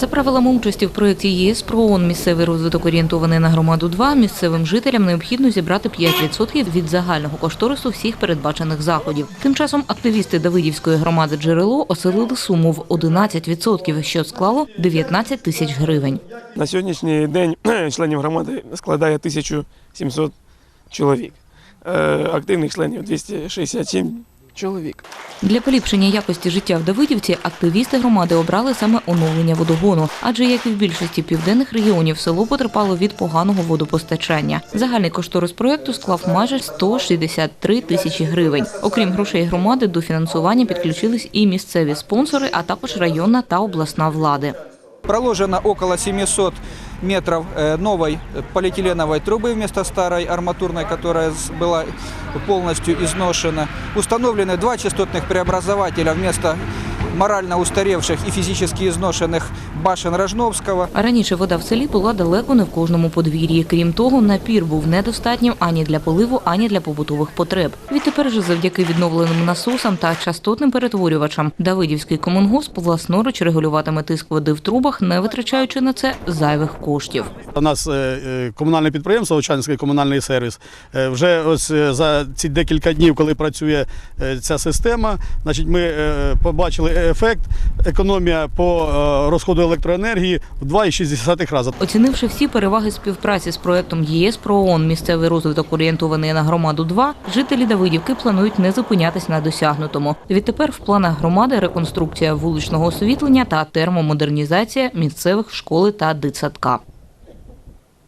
За правилами участі в проєкті ЄС про місцевий розвиток орієнтований на громаду 2 місцевим жителям необхідно зібрати 5% від загального кошторису всіх передбачених заходів. Тим часом активісти Давидівської громади джерело оселили суму в 11%, що склало 19 тисяч гривень. На сьогоднішній день членів громади складає 1700 чоловік. Е, Активних членів 267 чоловік. Для поліпшення якості життя в Давидівці активісти громади обрали саме оновлення водогону, адже як і в більшості південних регіонів село потерпало від поганого водопостачання. Загальний кошторис проєкту склав майже 163 тисячі гривень. Окрім грошей громади, до фінансування підключились і місцеві спонсори, а також районна та обласна влади. Проложено около 700 метров э, новой полиэтиленовой трубы вместо старой арматурной, которая с- была полностью изношена. Установлены два частотных преобразователя вместо морально устаревших и физически изношенных башен Рожновского. А Раніше вода в селі була далеко не в кожному подвір'ї. Крім того, напір був недостатнім ані для поливу, ані для побутових потреб. Відтепер же завдяки відновленим насосам та частотним перетворювачам Давидівський комунгосп власноруч регулюватиме тиск води в трубах, не витрачаючи на це зайвих коштів. У нас е, е, комунальне підприємство, Очанський комунальний сервіс. е, Вже ось за ці декілька днів, коли працює ця система, значить, ми побачили ефект, економія по е, розходу електроенергії в 2,6 рази. Оцінивши всі переваги співпраці з проектом ЄС про ООН місцевий розвиток орієнтований на громаду 2 жителі Давидівки планують не зупинятись на досягнутому. Відтепер в планах громади реконструкція вуличного освітлення та термомодернізація місцевих школи та дитсадка.